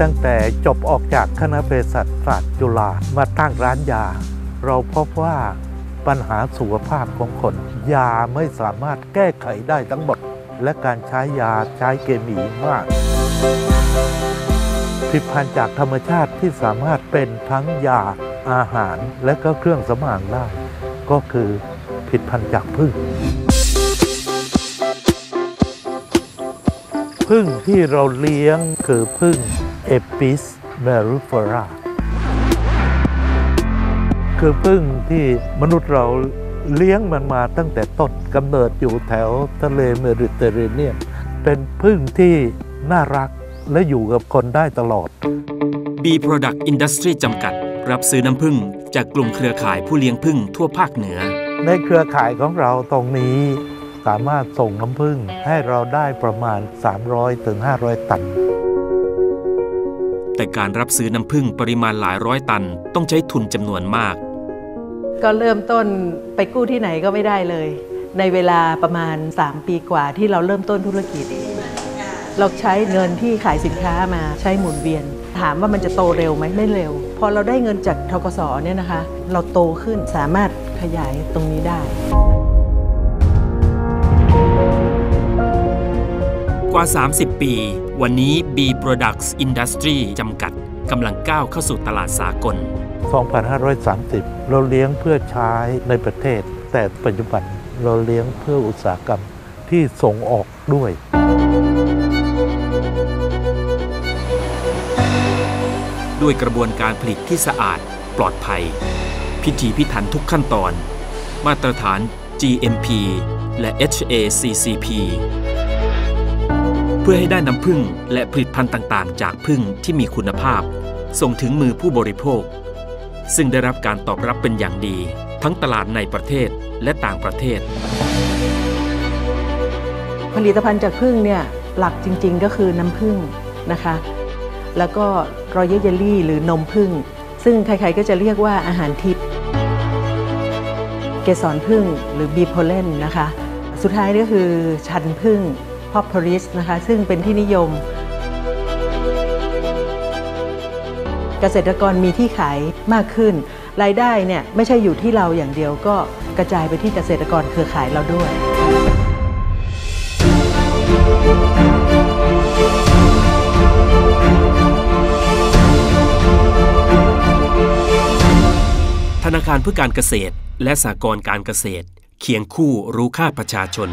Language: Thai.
ตั้งแต่จบออกจากคณะเภสัชศาสตร์จุฬามาตั้งร้านยา เราพบว่าปัญหาสุขภาพของคน ยาไม่สามารถแก้ไขได้ทั้งหมด และการใช้ยาใช้เคมีมากผลิตภัณฑ์จากธรรมชาติที่สามารถเป็นทั้งยาอาหารและก็เครื่องสำอางได้ก็คือผลิตภัณฑ์จากพึ่งพึ่งที่เราเลี้ยงคือพึ่ง เอปิสเมรูฟอราคือพึ่งที่มนุษย์เราเลี้ยงมันมาตั้งแต่ต้นกำเนิดอยู่แถวทะเลเมดิเตอร์เรเนียน เป็นพึ่งที่น่ารักและอยู่กับคนได้ตลอด B Product Industry จำกัด รับซื้อน้ำผึ้งจากกลุ่มเครือข่ายผู้เลี้ยงผึ้งทั่วภาคเหนือ ในเครือข่ายของเราตรงนี้สามารถส่งน้ำผึ้งให้เราได้ประมาณ 300-500 ตัน แต่การรับซื้อน้ำผึ้งปริมาณหลายร้อยตัน ต้องใช้ทุนจำนวนมาก ก็เริ่มต้นไปกู้ที่ไหนก็ไม่ได้เลย ในเวลาประมาณ 3 ปีกว่าที่เราเริ่มต้นธุรกิจ เราใช้เงินที่ขายสินค้ามาใช้หมุนเวียน ถามว่ามันจะโตเร็วไหมไม่เร็ว พอเราได้เงินจากทกสเนี่ยนะคะ เราโตขึ้นสามารถขยายตรงนี้ได้กว่า 30 ปี วันนี้ B Products Industry จำกัดกำลังก้าวเข้าสู่ตลาดสากล 2530 เราเลี้ยงเพื่อใช้ในประเทศ แต่ปัจจุบันเราเลี้ยงเพื่ออุตสาหกรรมที่ส่งออกด้วย ด้วยกระบวนการผลิตที่สะอาดปลอดภัย พิถีพิถันทุกขั้นตอน มาตรฐาน GMP และ HACCP เพื่อให้ได้น้ำผึ้งและผลิตภัณฑ์ต่างๆ จากผึ้งที่มีคุณภาพ ส่งถึงมือผู้บริโภค ซึ่งได้รับการตอบรับเป็นอย่างดี ทั้งตลาดในประเทศและต่างประเทศ ผลิตภัณฑ์จากผึ้งเนี่ยหลักจริงๆ ก็คือน้ำผึ้งนะคะ แล้วก็รอยเยลลี่ หรือนมผึ้งซึ่งใครๆก็จะเรียกว่าอาหารทิพย์เกสรผึ้งหรือบีโพเลนนะคะ สุดท้ายก็คือชันผึ้ง พอปพริสนะคะซึ่งเป็นที่นิยม เกษตรกรมีที่ขายมากขึ้น รายได้เนี่ยไม่ใช่อยู่ที่เราอย่างเดียวก็กระจายไปที่เกษตรกรเครือข่ายเราด้วยธนาคารเพื่อการเกษตรและสหกรณ์การเกษตร เคียงคู่รู้ค่าประชาชน